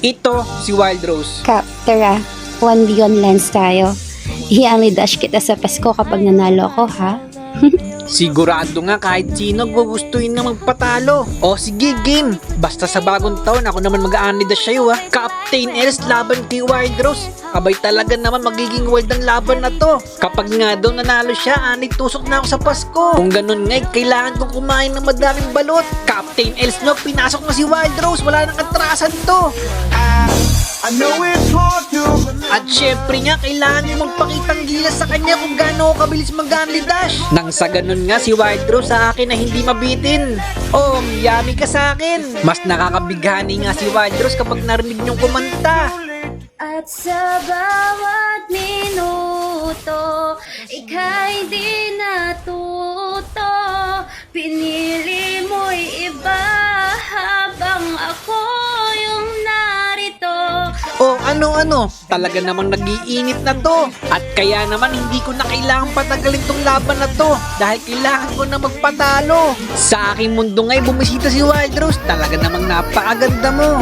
Ito, si Wild Rose. Kap, tara. 1v1 lens tayo. I-only dash kita sa Pasko kapag nanalo ako, ha? Sigurado nga kahit sino gugustuhin na magpatalo. O sige, game. Basta sa bagong taon, ako naman mag-aanida sa'yo ha. Captain Els laban kay Wild Rose. Abay talaga naman magiging wild ang laban na to. Kapag nga daw nanalo siya, anit tusok na ako sa Pasko. Kung ganun nga, kailangan kong kumain ng madaming balot. Captain Els no, pinasok na si Wild Rose. Wala nang atrasan to. I know to At syempre nga, kailangan mo magpakitang gilas sa kanya kung gaano kabilis mag-only dash. Nang sa ganun nga, si Wild Rose sa akin na hindi mabitin. Oh, yummy ka sa akin. Mas nakakabighani nga si Wild Rose kapag narinig niyong kumanta. At sa bawat minuto, ika'y di natuto Pinili Oh, ano-ano, talaga namang nagiinit na to. At kaya naman hindi ko na kailangan patagalin tong laban na to dahil kailangan ko na magpatalo. Sa aking mundo nga'y bumisita si Wild Rose, talaga namang napakaganda mo.